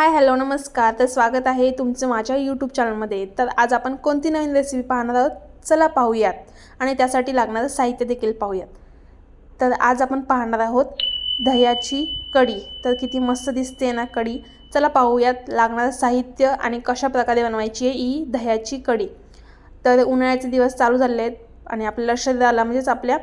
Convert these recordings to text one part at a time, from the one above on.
Hi hello नमस्कार. तर स्वागत आहे तुमचं माझ्या यूट्यूब चॅनलमध्ये तर आज आपण कोणती नवीन रेसिपी पाहणार आहोत? चला पाहूयात. आणि त्यासाठी लागणारं साहित्य देखील पाहूयात. तर आज आपण पाहणार आहोत दह्याची कढी. तर किती मस्त दिसते ना कढी. चला पाहूयात लागणारं साहित्य आणि कशा प्रकारे बनवायची आहे ही दह्याची कढी. तर उन्हाळ्याचे दिवस चालू झाले आहेत आणि आपल्याला शरीराला म्हणजेच आपल्या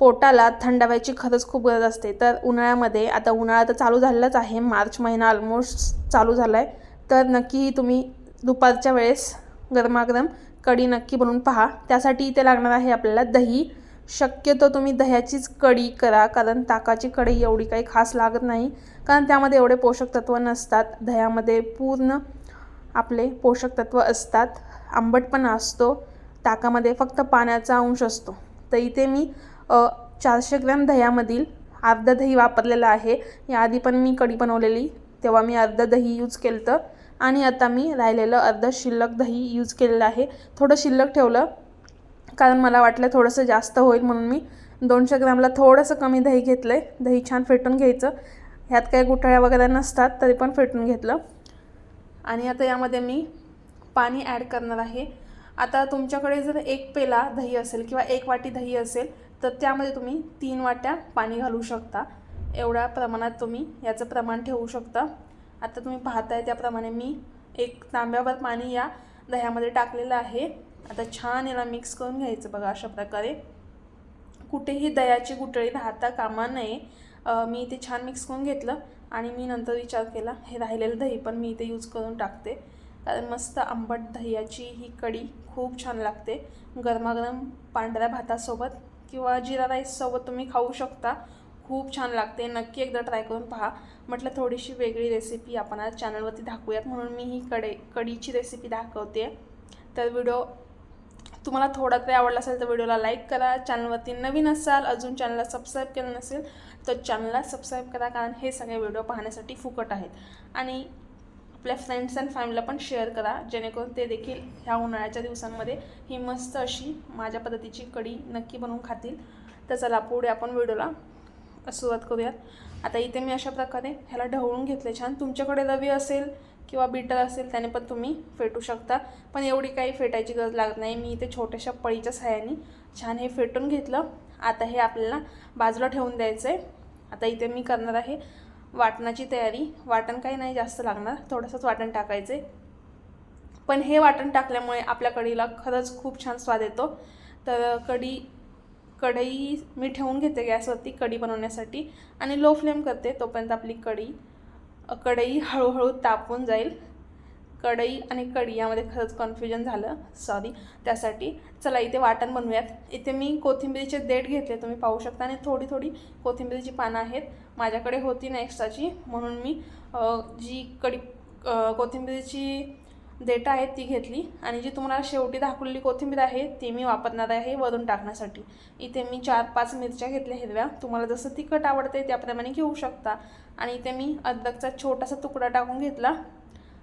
पोटाला थंडाव्याची खरंच खूप गरज असते. तर उन्हाळ्यामध्ये आता उन्हाळा तर चालू झालेलाच आहे मार्च महिना ऑलमोस्ट चालू झाला आहे तर नक्की तुम्ही दुपारच्या वेळेस गरमागरम कढी नक्की बनवून पहा. त्यासाठी इथे लागणार आहे आपल्याला दही. शक्यतो तुम्ही दह्याचीच कढी करा कारण ताकाची कढी एवढी काही खास लागत नाही कारण त्यामध्ये एवढे पोषक तत्व नसतात. दह्यामध्ये पूर्ण आपले पोषक तत्व असतात. आंबटपणा असतो. ताकामध्ये फक्त पाण्याचा अंश असतो. तर इथे मी चारशे ग्रॅम दह्यामधील अर्ध दही वापरलेलं आहे. याआधी पण मी कढी बनवलेली तेव्हा मी अर्ध दही यूज केलं होतं आणि आता मी राहिलेलं अर्धं शिल्लक दही यूज केलेलं आहे. थोडं शिल्लक ठेवलं कारण मला वाटलं थोडंसं जास्त होईल म्हणून मी दोनशे ग्रॅमला थोडंसं कमी दही घेतलं आहे दही छान फेटून घ्यायचं. ह्यात काही गुठळ्या वगैरे नसतात तरी पण फेटून घेतलं. आणि आता यामध्ये मी पाणी ॲड करणार आहे. आता तुमच्याकडे जर एक पेला दही असेल किंवा एक वाटी दही असेल तर त्यामध्ये तुम्ही तीन वाट्या पाणी घालू शकता. एवढ्या प्रमाणात तुम्ही याचं प्रमाण ठेवू शकता. आता तुम्ही पाहताय त्याप्रमाणे मी एक तांब्यावर पाणी या दह्यामध्ये टाकलेलं आहे. आता छान याला मिक्स करून घ्यायचं बघा अशा प्रकारे. कुठेही दह्याची गुटळी राहता कामा नये. मी इथे छान मिक्स करून घेतलं आणि मी नंतर विचार केला हे राहिलेलं दही पण मी इथे यूज करून टाकते. कारण मस्त आंबट दह्याची ही कढी खूप छान लागते. गरमागरम पांढऱ्या भातासोबत किंवा जिरा राईससोबत तुम्ही खाऊ शकता. खूप छान लागते. नक्की एकदा ट्राय करून पहा. म्हटलं थोडीशी वेगळी रेसिपी आपण आज चॅनलवरती दाखवूयात. म्हणून मी ही कडे कढीची रेसिपी दाखवते. तर व्हिडिओ तुम्हाला थोडा तरी आवडला असेल तर व्हिडिओला लाईक करा. चॅनलवरती नवीन असाल अजून चॅनलला सबस्क्राईब केलं नसेल तर चॅनलला सबस्क्राईब करा. कारण हे सगळे व्हिडिओ पाहण्यासाठी फुकट आहेत. आणि आपल्या फ्रेंड्स अँड फॅमिलीला पण शेअर करा. जेणेकरून ते देखील ह्या उन्हाळ्याच्या दिवसांमध्ये ही मस्त अशी माझ्या पद्धतीची कढी नक्की बनवून खातील. तर चला पुढे आपण व्हिडिओला सुरुवात करूयात. आता इथे मी अशा प्रकारे ह्याला ढवळून घेतले छान. तुमच्याकडे रवी असेल किंवा बीटर असेल त्याने पण तुम्ही फेटू शकता. पण एवढी काही फेटायची गरज लागत नाही. मी इथे छोट्याशा पळीच्या सहाय्याने छान हे फेटून घेतलं. आता हे आपल्याला बाजूला ठेवून द्यायचं आहे आता इथे मी करणार आहे वाटणाची तयारी. वाटण काही नाही जास्त लागणार. थोडंसंच वाटण टाकायचं. पण हे वाटण टाकल्यामुळे आपल्या कढीला खरंच खूप छान स्वाद येतो. तर कढी कढई मी ठेवून घेते गॅसवरती कढी बनवण्यासाठी आणि लो फ्लेम करते तोपर्यंत आपली कढी कढई हळूहळू तापून जाईल. कढई आणि कढी यामध्ये खरंच कन्फ्युजन झालं. सॉरी त्यासाठी चला इथे वाटण बनवूयात. इथे मी कोथिंबीरीचे देठ घेतले तुम्ही पाहू शकता. आणि थोडी थोडी कोथिंबीरीची पानं आहेत. माझ्याकडे होती ना एक्स्ट्राची म्हणून मी जी कडी कोथिंबीरीची देठं आहे ती घेतली आणि जी तुम्हाला शेवटी दाखवलेली कोथिंबीर आहे ती मी वापरणार आहे वरून टाकण्यासाठी. इथे मी चार पाच मिरच्या घेतल्या हिरव्या. तुम्हाला जसं तिखट आवडते त्याप्रमाणे घेऊ शकता. आणि इथे मी अद्रकचा छोटासा तुकडा टाकून घेतला.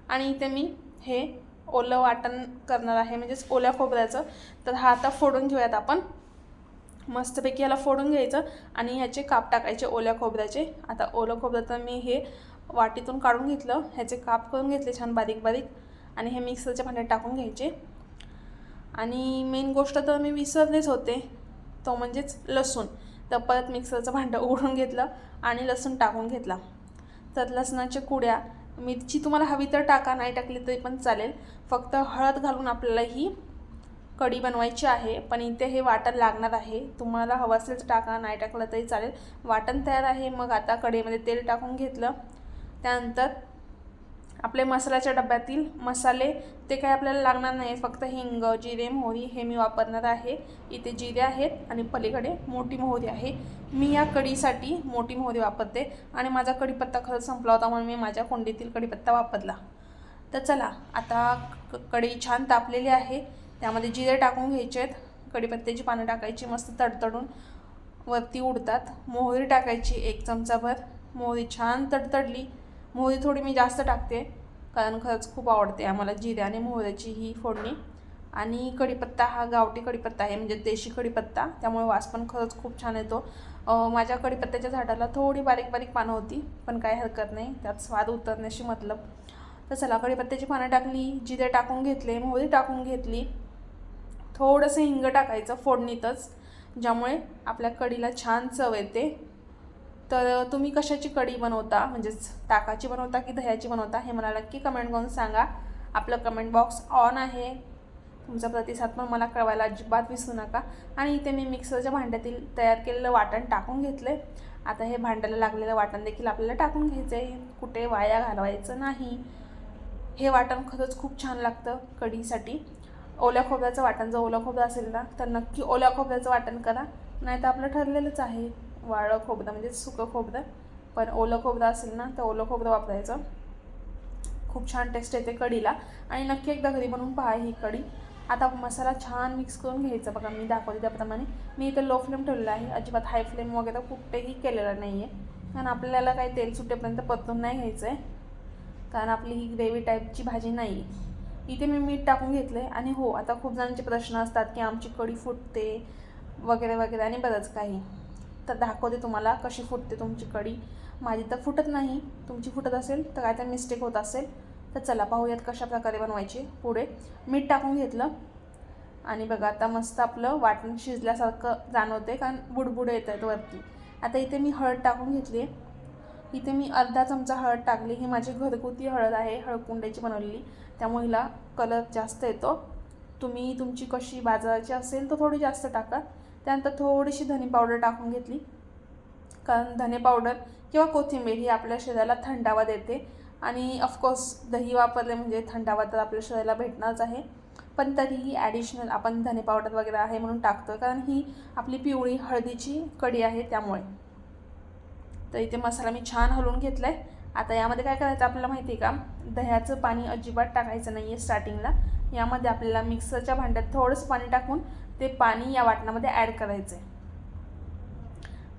आणि इथे मी हे ओलं वाटण करणार आहे म्हणजेच ओल्या खोबऱ्याचं. तर हा आता फोडून घेऊयात आपण. मस्तपैकी ह्याला फोडून घ्यायचं आणि ह्याचे काप टाकायचे ओल्या खोबऱ्याचे. आता ओलं खोबरं तर मी हे वाटीतून काढून घेतलं. ह्याचे काप करून घेतले छान बारीक बारीक आणि हे मिक्सरच्या भांड्यात टाकून घ्यायचे. आणि मेन गोष्ट तर मी विसरलेच होते तो म्हणजेच लसूण. तर परत मिक्सरचं भांडं उघडून घेतलं आणि लसूण टाकून घेतला. तर लसणाच्या कुड्या मिरची तुम्हाला हवी तर टाका नाही टाकली तरी पण चालेल. फक्त हळद घालून आपल्याला ही कढी बनवायची आहे पण इथे हे वाटण लागणार आहे. तुम्हाला हवं असेल तर टाका नाही टाकलं तरी चालेल. वाटण तयार आहे मग आता कढईमध्ये तेल टाकून घेतलं. त्यानंतर आपले मसाल्याच्या डब्यातील मसाले ते काय आपल्याला लागणार नाही फक्त हिंग जिरे मोहरी हे मी वापरणार आहे. इथे जिरे आहेत आणि पलीकडे मोठी मोहरी आहे. मी या कढीसाठी मोठी मोहरी वापरते आणि माझा कढीपत्ता खरंच संपला होता म्हणून मी माझ्या कोंडीतील कढीपत्ता वापरला. तर चला आता क- छान तापलेली आहे. त्यामध्ये जिरे टाकून घ्यायचे आहेत. कढीपत्त्याची पानं टाकायची मस्त तडतडून वरती उडतात. मोहरी टाकायची एक चमचाभर. मोहरी छान तडतडली. मोहरी थोडी मी जास्त टाकते कारण खरंच खूप आवडते आम्हाला जिरे आणि मोहऱ्याची ही फोडणी. आणि कढीपत्ता हा गावठी कढीपत्ता आहे म्हणजे देशी कढीपत्ता. त्यामुळे वास पण खरंच खूप छान येतो. माझ्या कढीपत्त्याच्या झाडाला थोडी बारीक बारीक पानं होती पण काही हरकत नाही. त्यात स्वाद उतरण्याशी मतलब. तर चला कढीपत्त्याची पानं टाकली जिरे टाकून घेतले मोहरी टाकून घेतली. थोडंसं हिंग टाकायचं फोडणीतच ज्यामुळे आपल्या कढीला छान चव येते. तर तुम्ही कशाची कढी बनवता? म्हणजेच ताकाची बनवता की दह्याची बनवता? हे मला नक्की कमेंट करून सांगा. आपलं कमेंट बॉक्स ऑन आहे. तुमचा प्रतिसाद पण मला कळवायला अजिबात विसरू नका. आणि इथे मी मिक्सरच्या भांड्यातील तयार केलेलं वाटण टाकून घेतलं आता हे भांड्याला लागलेलं वाटण देखील आपल्याला टाकून घ्यायचं आहे कुठे वाया घालवायचं नाही. हे वाटण खरंच खूप छान लागतं कढीसाठी. ओल्या खोबऱ्याचं वाटण जर ओलं खोबरं असेल ना तर नक्की ओल्या खोबऱ्याचं वाटण करा. नाही तर आपलं ठरलेलंच आहे. वाळं खोबरं म्हणजे सुकं खोबरं. पण ओलं खोबरं असेल ना तर ओलं खोबरं वापरायचं. खूप छान टेस्ट येते कढीला आणि नक्की एकदा घरी बनवून पहा ही कढी. आता मसाला छान मिक्स करून घ्यायचा. बघा मी दाखवते त्याप्रमाणे. मी इथे लो फ्लेम ठेवलेला आहे. अजिबात हाय फ्लेम वगैरे कुठेही केलेला नाही आहे कारण आपल्याला काही तेल सुटेपर्यंत परतून नाही घ्यायचं आहे कारण आपली ही ग्रेव्ही टाईपची भाजी नाही आहे इथे मी मीठ टाकून घेतलं आहे आणि हो आता खूप जणांचे प्रश्न असतात की आमची कढी फुटते वगैरे वगैरे आणि बरंच काही. तर दाखवते तुम्हाला कशी फुटते तुमची कढी. माझी तर फुटत नाही. तुमची फुटत असेल तर काय तर मिस्टेक होत असेल. तर चला पाहूयात कशा प्रकारे बनवायची पुढे. मीठ टाकून घेतलं. आणि बघा आता मस्त आपलं वाटण शिजल्यासारखं जाणवते कारण बुडबुड येत आहेत वरती. आता इथे मी हळद टाकून घेतली आहे इथे मी अर्धा चमचा हळद टाकली. ही माझी घरगुती हळद आहे हळकुंड्याची बनवलेली. त्यामुळे हिला कलर जास्त येतो. तुम्ही तुमची कशी बाजाराची असेल तर थोडी जास्त टाका. त्यानंतर थोडीशी धने पावडर टाकून घेतली. कारण धने पावडर किंवा कोथिंबीर ही आपल्या शरीराला थंडावा देते. आणि ऑफकोर्स दही वापरले म्हणजे थंडावा तर आपल्या शरीराला भेटणारच आहे. पण तरीही ॲडिशनल आपण धने पावडर वगैरे आहे म्हणून टाकतो कारण ही आपली पिवळी हळदीची कढी आहे त्यामुळे. तर इथे मसाला मी छान हलवून घेतला आहे आता यामध्ये काय करायचं आपल्याला माहिती आहे का? दह्याचं पाणी अजिबात टाकायचं नाही आहे स्टार्टिंगला यामध्ये आपल्याला मिक्सरच्या भांड्यात थोडंसं पाणी टाकून ते पाणी या वाटणामध्ये ॲड करायचं आहे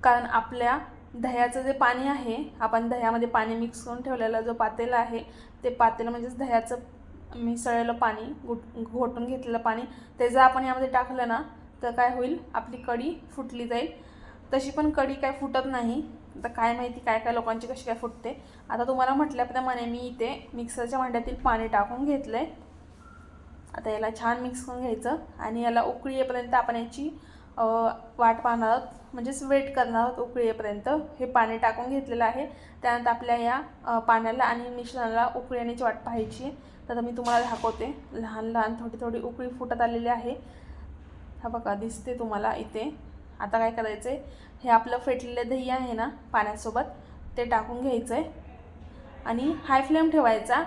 कारण आपल्या दह्याचं जे पाणी आहे आपण दह्यामध्ये पाणी मिक्स करून ठेवलेला जो पातेला आहे ते पातेलं म्हणजेच दह्याचं मिसळलेलं पाणी गुट घोटून घेतलेलं पाणी ते जर आपण यामध्ये टाकलं ना तर काय होईल? आपली कढी फुटली जाईल. तशी पण कढी काय फुटत नाही. आता काय माहिती काय काय लोकांची कशी काय फुटते. आता तुम्हाला म्हटल्याप्रमाणे मी इथे मिक्सरच्या भांड्यातील पाणी टाकून घेतलं आहे आता याला छान मिक्स करून घ्यायचं आणि याला उकळी येईपर्यंत आपण याची वाट पाहणार आहोत. म्हणजेच वेट करणार आहोत उकळी येईपर्यंत हे पाणी टाकून घेतलेलं आहे. त्यानंतर आपल्या या पाण्याला आणि मिश्रणाला उकळी येण्याची वाट पाहायची आहे. तर मी तुम्हाला दाखवते. लहान लहान थोडी थोडी उकळी फुटत आलेली आहे. हा बघा दिसते तुम्हाला इथे. आता काय करायचं आहे हे आपलं फेटलेलं दही आहे ना पाण्यासोबत ते टाकून घ्यायचं आहे आणि हाय फ्लेम ठेवायचा.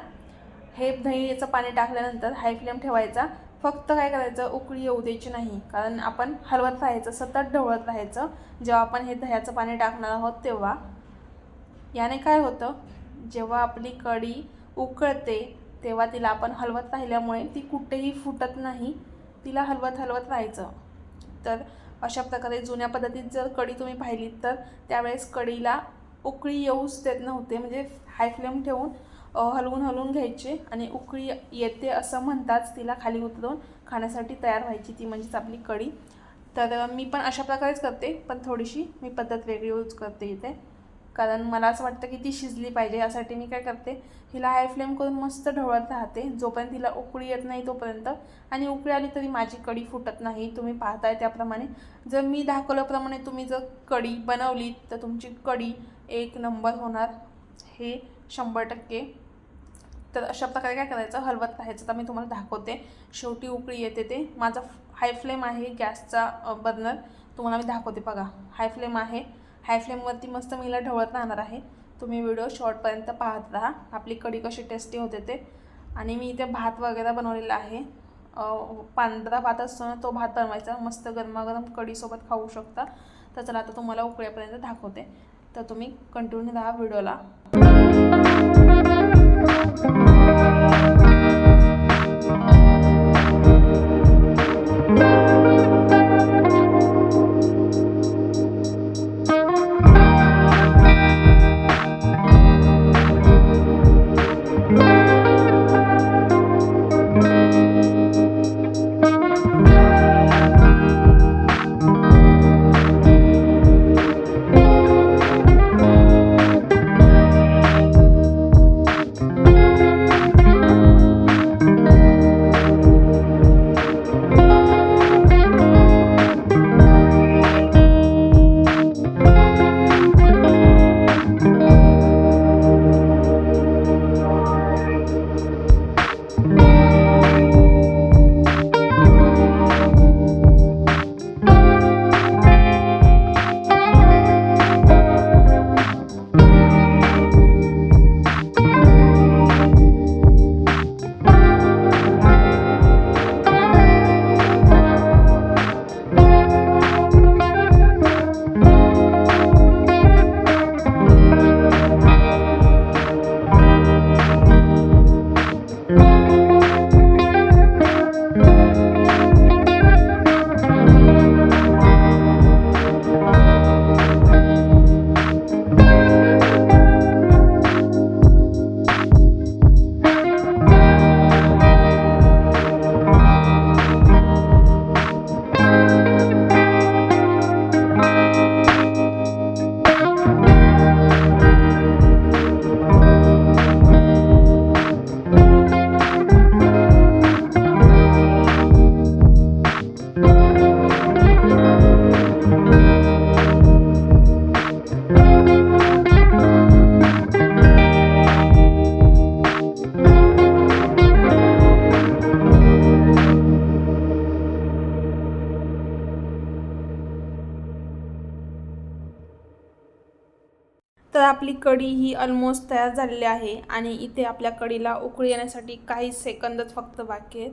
हे दहीचं पाणी टाकल्यानंतर हाय फ्लेम ठेवायचा. फक्त काय करायचं? उकळी येऊ द्यायची नाही. कारण आपण हलवत राहायचं सतत ढवळत राहायचं. जेव्हा आपण हे दह्याचं पाणी टाकणार आहोत तेव्हा. याने काय होतं? जेव्हा आपली कढी उकळते तेव्हा तिला आपण हलवत राहिल्यामुळे ती कुठेही फुटत नाही. तिला हलवत हलवत राहायचं. तर अशा प्रकारे जुन्या पद्धतीत जर कढी तुम्ही पाहिलीत तर त्यावेळेस कढीला उकळी येऊच देत नव्हते. म्हणजे हाय फ्लेम ठेवून हलवून हलवून घ्यायचे आणि उकळी येते असं म्हणताच तिला खाली उतरवून खाण्यासाठी तयार व्हायची ती म्हणजेच आपली कढी तर मी पण अशा प्रकारेच करते पण थोडीशी मी पद्धत वेगळी यूज करते इथे. कारण मला असं वाटतं की ती शिजली पाहिजे यासाठी मी काय करते हिला हाय फ्लेम करून मस्त ढवळत राहते. जोपर्यंत तिला उकळी येत नाही तोपर्यंत. आणि उकळी आली तरी माझी कढी फुटत नाही तुम्ही पाहताय त्याप्रमाणे. जर मी दाखवल्याप्रमाणे तुम्ही जर कढी बनवली तर तुमची कढी एक नंबर होणार. हे शंभर टक्के. तर अशा प्रकारे काय करायचं हलवत राहायचं. तर मी तुम्हाला दाखवते. शेवटी उकळी येते ते. माझा हाय फ्लेम आहे गॅसचा बर्नर. तुम्हाला मी दाखवते बघा. हाय फ्लेम आहे. हाय फ्लेमवरती मस्त मीला ढवळत राहणार आहे. तुम्ही व्हिडिओ शॉर्टपर्यंत पाहत राहा. आपली कढी कशी टेस्टी होते ते. आणि मी इथे भात वगैरे बनवलेला आहे. पांढरा भात असतो ना तो भात बनवायचा. मस्त गरमागरम कढीसोबत खाऊ शकता. तर चला आता तुम्हाला उकळ्यापर्यंत दाखवते. तर तुम्ही कंटिन्यू राहा व्हिडिओला. तर आपली कढी ही ऑलमोस्ट तयार झालेली आहे आणि इथे आपल्या कढीला उकळी येण्यासाठी काही सेकंदच फक्त बाकी आहेत.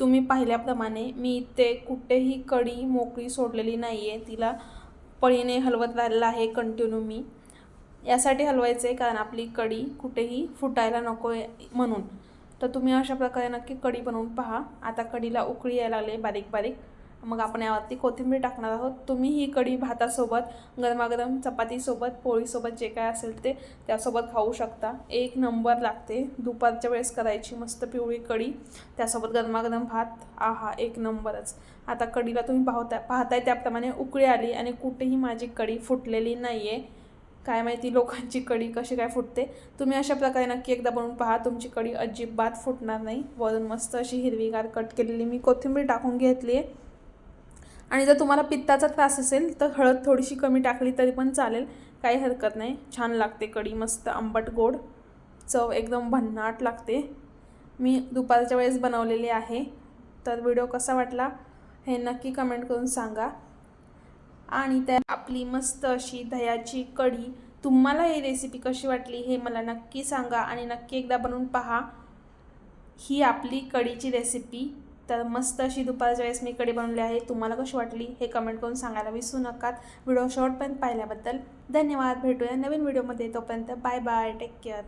तुम्ही पाहिल्याप्रमाणे मी इथे कुठेही कढी मोकळी सोडलेली नाही आहे तिला पळीने हलवत राहिलेलं आहे कंटिन्यू मी. यासाठी हलवायचं आहे कारण आपली कढी कुठेही फुटायला नको आहे म्हणून. तर तुम्ही अशा प्रकारे नक्की कढी बनवून पहा. आता कढीला उकळी यायला लागले बारीक बारीक. मग आपण यावरती कोथिंबीर टाकणार आहोत. तुम्ही ही कढी भातासोबत गरमागरम चपातीसोबत पोळीसोबत जे काय असेल ते त्यासोबत खाऊ शकता. एक नंबर लागते. दुपारच्या वेळेस करायची मस्त पिवळी कढी. त्यासोबत गरमागरम भात. आहा एक नंबरच. आता कढीला तुम्ही पाहता पाहताय त्याप्रमाणे उकळी आली आणि कुठेही माझी कढी फुटलेली नाही आहे काय माहिती लोकांची कढी कशी काय फुटते. तुम्ही अशा प्रकारे नक्की एकदा बनवून पहा. तुमची कढी अजिबात फुटणार नाही. वरून मस्त अशी हिरवीगार कट केलेली मी कोथिंबीर टाकून घेतली आहे आणि जर तुम्हाला पित्ताचा त्रास असेल तर हळद थोडीशी कमी टाकली तरी पण चालेल. काही हरकत नाही. छान लागते कढी मस्त आंबट गोड. चव एकदम भन्नाट लागते. मी दुपारच्या वेळेस बनवलेली आहे. तर व्हिडिओ कसा वाटला हे नक्की कमेंट करून सांगा. आणि त्या आपली मस्त अशी दह्याची कढी तुम्हाला ही रेसिपी कशी वाटली हे मला नक्की सांगा आणि नक्की एकदा बनवून पहा. ही आपली कढीची रेसिपी तर मस्त अशी दुपारच्या वेळेस मी कढी बनवली आहे. तुम्हाला कशी वाटली हे कमेंट करून सांगायला विसरू नका व्हिडिओ शॉर्टपर्यंत पाहिल्याबद्दल धन्यवाद. भेटूया नवीन व्हिडिओमध्ये तोपर्यंत बाय बाय टेक केअर